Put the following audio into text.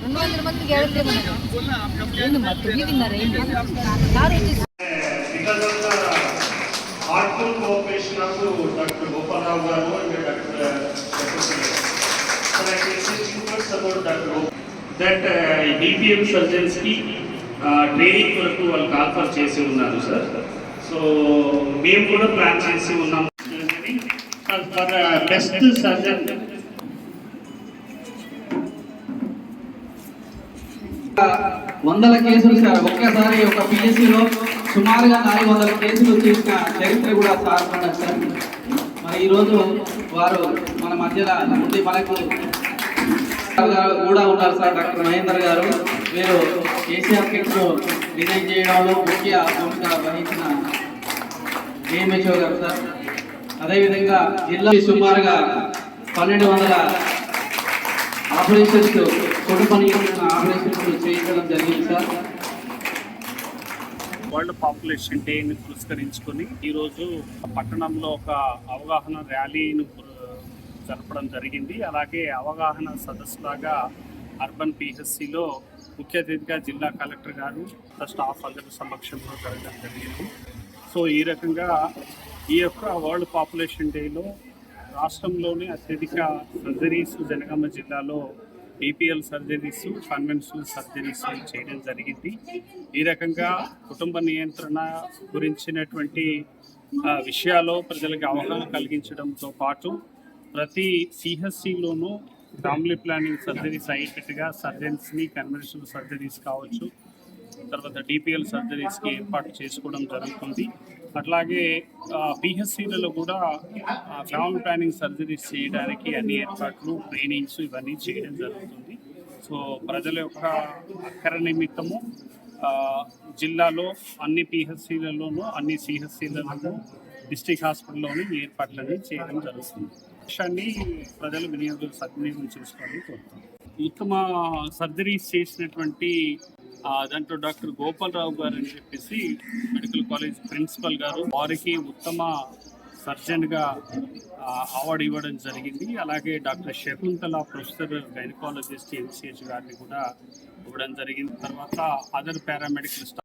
రెండు వందల మంది గ్యారెంటీ ఏంది మరి తొమ్మిది తిన్నారు ఏంటి కారు వచ్చేసి That uh, DPM surgeons కి ట్రైనింగ్ కొరకు వాళ్ళకి ఆఫర్ చేసి ఉన్నారు సార్ సో మేము కూడా ప్లాన్ చేసి ఉన్నాం. ఫర్ బెస్ట్ సర్జన్ వందల కేసులు సార్ ఒక్కసారి ఒక పిఎస్సిలో సుమారుగా నాలుగు వందల కేసులు చేసిన చరిత్ర కూడా సార్ ఉన్నారు సార్ మరి ఈరోజు వారు మన మధ్యలో మనకు కూడా ఉన్నారు సార్ డాక్టర్ మహేందర్ గారు. వీరు కేసీఆర్ కిట్స్ డిజైన్ చేయడంలో ముఖ్య భూమిక వహించిన ఏఎంహెచ్ఓ గారు సార్. అదేవిధంగా జిల్లా సుమారుగా పన్నెండు వందల ఆపరేషన్స్ కొడు పని ఆపరేషన్స్ చేయించడం జరిగింది సార్. వరల్డ్ పాపులేషన్ డేని పురస్కరించుకొని ఈరోజు పట్టణంలో ఒక అవగాహన ర్యాలీని జరపడం జరిగింది. అలాగే అవగాహన సదస్సులాగా అర్బన్ పిహెచ్సిలో ముఖ్య అతిథిగా జిల్లా కలెక్టర్ గారు స్టాఫ్ అందరి సమక్షంలో జరగడం జరిగింది. సో ఈ రకంగా ఈ యొక్క వరల్డ్ పాపులేషన్ డేలో రాష్ట్రంలోనే అత్యధిక సర్జరీస్ జనగామ జిల్లాలో బీపీఎల్ సర్జరీస్ కన్వెన్షనల్ సర్జరీస్ చేయడం జరిగింది. ఈ రకంగా కుటుంబ నియంత్రణ గురించినటువంటి విషయాల్లో ప్రజలకు అవగాహన కలిగించడంతో పాటు ప్రతి సిహెచ్సిలోనూ ఫ్యామిలీ ప్లానింగ్ సర్జరీస్ అయ్యేటట్టుగా సర్జన్స్ని కన్వెన్షనల్ సర్జరీస్ కావచ్చు తర్వాత డిపిఎల్ సర్జరీస్కి ఏర్పాటు చేసుకోవడం జరుగుతుంది. అట్లాగే పిహెచ్సిలలో కూడా ఫ్యామిలీ ప్లానింగ్ సర్జరీస్ చేయడానికి అన్ని ఏర్పాట్లు ట్రైనింగ్స్ ఇవన్నీ చేయడం జరుగుతుంది. సో ప్రజల యొక్క అక్కర నిమిత్తము జిల్లాలో అన్ని పిహెచ్సిలలోనూ అన్ని సిహెచ్సిలలోనూ డిస్ట్రిక్ట్ హాస్పిటల్లోని ఏర్పాట్లన్నీ చేయడం జరుగుతుంది. విషయాన్ని ప్రజలు వినియోగం సద్వినియోగం చేసుకోవాలని కోరుతాం. ఉత్తమ సర్జరీస్ చేసినటువంటి దాంట్లో డాక్టర్ గోపాలరావు గారు అని చెప్పేసి మెడికల్ కాలేజ్ ప్రిన్సిపల్ గారు వారికి ఉత్తమ సర్జన్గా అవార్డు ఇవ్వడం జరిగింది. అలాగే doctor Shakuntala professor gynaecologist MCH గారిని కూడా ఇవ్వడం జరిగింది. తర్వాత అదర్ పారామెడికల్ స్టాఫ్